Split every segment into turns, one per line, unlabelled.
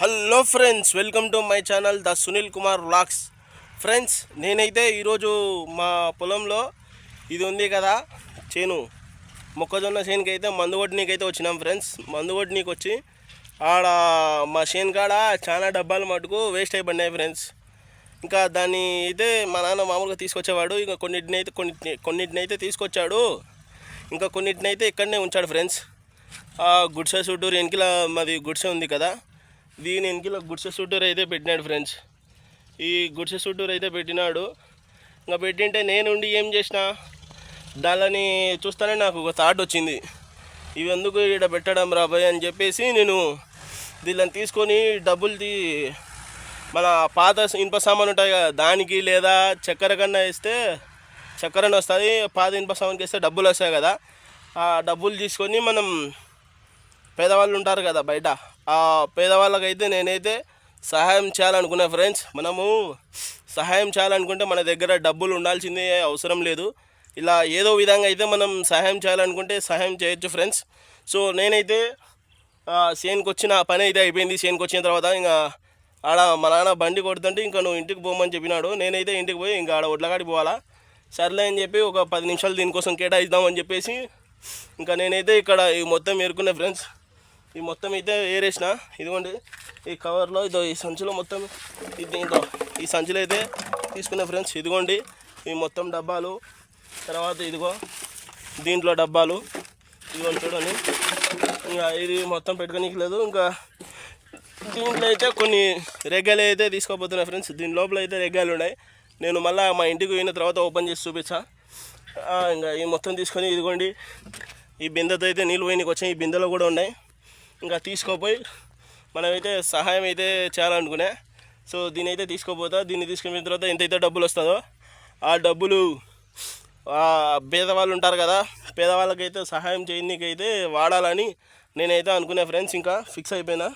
Hello friends welcome to my channel the Sunil Kumar vlogs. Friends నేనైతే ఈరోజు మా పొలంలో ఇది ఉంది కదా చేను. మొక్కజొన్న చేనుకి అయితే మందు అయితే వచ్చినాం ఫ్రెండ్స్. మందు కొట్టనీకి వచ్చి ఆడ మా చేను కాడ చాలా డబ్బాలు మటుకు వేస్ట్ అయిపోయినాయి ఫ్రెండ్స్. ఇంకా దాన్ని అయితే మా నాన్న మామూలుగా తీసుకొచ్చేవాడు. ఇంకా కొన్నిటిని అయితే కొన్ని కొన్నిటిని అయితే తీసుకొచ్చాడు. ఇంకా కొన్నిటిని అయితే ఇక్కడనే ఉంచాడు ఫ్రెండ్స్. ఆ గుడిసె చుట్టూరు వెనకల మాది గుడిసె ఉంది కదా. దీని వెనకల గుడిసె చుట్టూరు అయితే పెట్టినాడు ఫ్రెండ్స్ ఈ గుడిసె చుట్టూరు అయితే పెట్టినాడు. ఇంకా పెట్టింటే నేనుండి ఏం చేసిన? దానిని చూస్తానే నాకు ఒక థాట్ వచ్చింది. ఇవి ఎందుకు ఇక్కడ పెట్టడం రాబోయ్ అని చెప్పేసి నేను దీళ్ళని తీసుకొని డబ్బులు తీ మన పాత ఇనుప సామాన్ ఉంటాయి కదా దానికి లేదా చక్కెర కన్నా వేస్తే చక్కెరని వస్తుంది పాత ఇనుప సామాన్కి వేస్తే డబ్బులు వస్తాయి కదా. ఆ డబ్బులు తీసుకొని మనం పేదవాళ్ళు ఉంటారు కదా బయట ఆ పేదవాళ్ళకైతే నేనైతే సహాయం చేయాలనుకున్నా ఫ్రెండ్స్. మనము సహాయం చేయాలనుకుంటే మన దగ్గర డబ్బులు ఉండాల్సిందే అవసరం లేదు. ఇలా ఏదో విధంగా అయితే మనం సహాయం చేయాలనుకుంటే సహాయం చేయొచ్చు ఫ్రెండ్స్. సో నేనైతే సేన్కి వచ్చిన పని అయితే అయిపోయింది. సేన్కి వచ్చిన తర్వాత ఇంకా ఆడ మా నాన్న బండి కొడుతుంటే ఇంకా నువ్వు ఇంటికి పోమని చెప్పినాడు. నేనైతే ఇంటికి పోయి ఇంకా ఆడ ఒడ్లగాడి పోవాలా. సర్లే అని చెప్పి ఒక పది నిమిషాలు దీనికోసం కేటాయిద్దామని చెప్పేసి ఇంకా నేనైతే ఇక్కడ ఈ మొత్తం ఏరుకునే ఫ్రెండ్స్. ఈ మొత్తం అయితే ఏరేసిన. ఇదిగోండి ఈ కవర్లో ఇదో ఈ సంచిలో మొత్తం ఇది ఇదో. ఈ సంచిలో అయితే తీసుకునే ఫ్రెండ్స్ ఇదిగోండి ఈ మొత్తం డబ్బాలు. తర్వాత ఇదిగో దీంట్లో డబ్బాలు. ఇదిగోండి చూడండి. ఇంకా ఇది మొత్తం పెట్టుకోనికి లేదు. ఇంకా దీంట్లో అయితే కొన్ని రెగ్గలు అయితే తీసుకోబోతున్నాయి ఫ్రెండ్స్ దీని లోపల అయితే రెగ్గాలు ఉన్నాయి. నేను మళ్ళీ మా ఇంటికి పోయిన తర్వాత ఓపెన్ చేసి చూపించా. ఇంకా ఈ మొత్తం తీసుకొని ఇదిగోండి. ఈ బిందెతో అయితే నీళ్ళు పోయినకి వచ్చాయి. ఈ బిందెలో కూడా ఉన్నాయి. ఇంకా తీసుకోపోయి మనమైతే సహాయం అయితే చేయాలనుకునే. సో దీని అయితే తీసుకోపోతా. దీన్ని తీసుకున్న తర్వాత ఎంతైతే డబ్బులు వస్తుందో ఆ డబ్బులు ఆ పేదవాళ్ళు ఉంటారు కదా పేదవాళ్ళకైతే సహాయం చేయడానికైతే వాడాలని నేనైతే అనుకునే ఫ్రెండ్స్ ఇంకా ఫిక్స్ అయిపోయినా.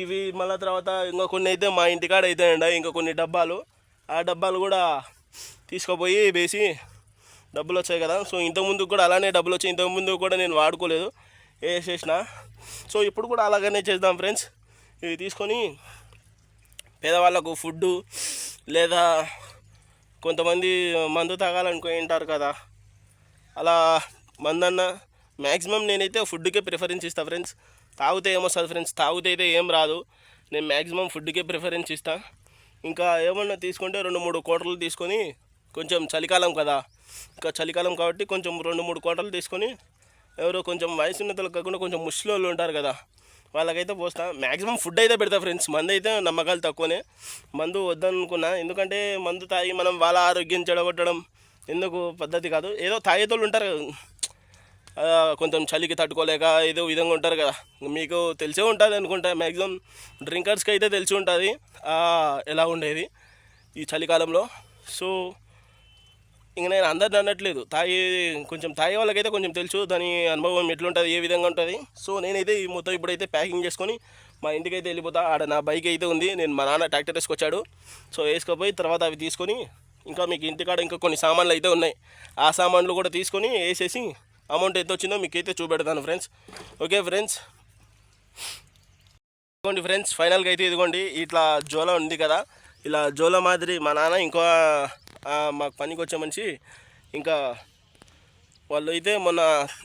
ఇవి మళ్ళీ తర్వాత ఇంకా కొన్ని అయితే మా ఇంటికాడ అయితే ఉన్నాయి ఇంకా కొన్ని డబ్బాలు. ఆ డబ్బాలు కూడా తీసుకుపోయి వేసి డబ్బులు వచ్చాయి కదా. సో ఇంతకుముందు కూడా అలానే డబ్బులు వచ్చాయి. ఇంతకుముందు కూడా నేను వాడుకోలేదు. వేసేసిన. సో ఇప్పుడు కూడా అలాగనే చేద్దాం ఫ్రెండ్స్. ఇవి తీసుకొని పేదవాళ్ళకు ఫుడ్డు లేదా కొంతమంది మందు తాగాలనుకో ఉంటారు కదా. అలా మందన్న మ్యాక్సిమం నేనైతే ఫుడ్కే ప్రిఫరెన్స్ ఇస్తాను ఫ్రెండ్స్. తాగితే ఏమొస్తుంది ఫ్రెండ్స్? తాగితే అయితే ఏం రాదు. నేను మ్యాక్సిమం ఫుడ్కే ప్రిఫరెన్స్ ఇస్తాను ఇంకా ఏమన్నా తీసుకుంటే రెండు మూడు కోటలు తీసుకొని కొంచెం చలికాలం కదా. ఇంకా చలికాలం కాబట్టి కొంచెం రెండు మూడు కోటలు తీసుకొని ఎవరో కొంచెం వయసు ఉన్నతలు కాకుండా కొంచెం ముసలి ఉంటారు కదా వాళ్ళకైతే పోస్తా. మ్యాక్సిమం ఫుడ్ అయితే పెడతా ఫ్రెండ్స్ మందు అయితే నమ్మకాలు తక్కువనే. మందు వద్దనుకున్నా. ఎందుకంటే మందు తాగి మనం వాళ్ళ ఆరోగ్యం చెడగొట్టడం ఎందుకు పద్ధతి కాదు. ఏదో తాగేతోళ్ళు ఉంటారు కదా. కొంచెం చలికి తట్టుకోలేక ఏదో విధంగా ఉంటారు కదా. మీకు తెలిసే ఉంటుంది అనుకుంటా. మ్యాక్సిమం డ్రింకర్స్కి అయితే తెలిసి ఉంటుంది ఎలా ఉండేది ఈ చలికాలంలో. సో ఇంక నేను అందరిని అనట్లేదు. తాగి కొంచెం తాగే వాళ్ళకైతే కొంచెం తెలుసు దాని అనుభవం ఎట్లుంటుంది ఏ విధంగా ఉంటుంది. సో నేనైతే ఈ మొత్తం ఇప్పుడైతే ప్యాకింగ్ చేసుకొని మా ఇంటికి అయితే వెళ్ళిపోతా. ఆడ నా బైక్ అయితే ఉంది. నేను మా నాన్న ట్రాక్టర్ వేసుకొచ్చాడు సో వేసుకుపోయి తర్వాత అవి తీసుకొని ఇంకా మీకు ఇంటికాడ ఇంకా కొన్ని సామాన్లు అయితే ఉన్నాయి. ఆ సామాన్లు కూడా తీసుకొని వేసేసి అమౌంట్ ఎంత వచ్చిందో మీకు అయితే చూపెడతాను ఫ్రెండ్స్ ఓకే ఫ్రెండ్స్ ఇదిగోండి ఫ్రెండ్స్ ఫైనల్గా అయితే ఇదిగోండి. ఇట్లా జోలా ఉంది కదా. ఇలా జోల మాదిరి మా నాన్న ఇంకో మాకు పనికి వచ్చే మనిషి. ఇంకా వాళ్ళు అయితే మొన్న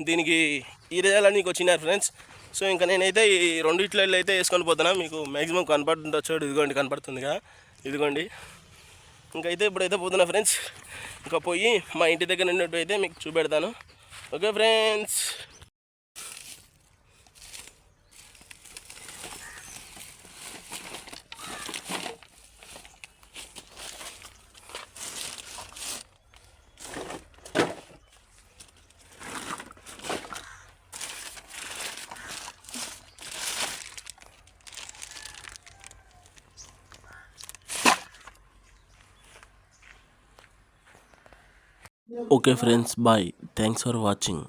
దీనికి ఈ ఈరేయాలని వచ్చినారు ఫ్రెండ్స్. సో ఇంకా నేనైతే ఈ రెండిట్లో అయితే వేసుకొని పోతున్నా. మీకు మ్యాక్సిమం కనపడుతుంది వచ్చాడు ఇదిగోండి కనపడుతుందిగా. ఇదిగోండి. ఇంకైతే ఇప్పుడైతే పోతున్నా ఫ్రెండ్స్. ఇంకా పోయి మా ఇంటి దగ్గర ఉన్నట్టు అయితే మీకు చూపెడతాను. Okay friends.
Okay friends, bye. Thanks for watching.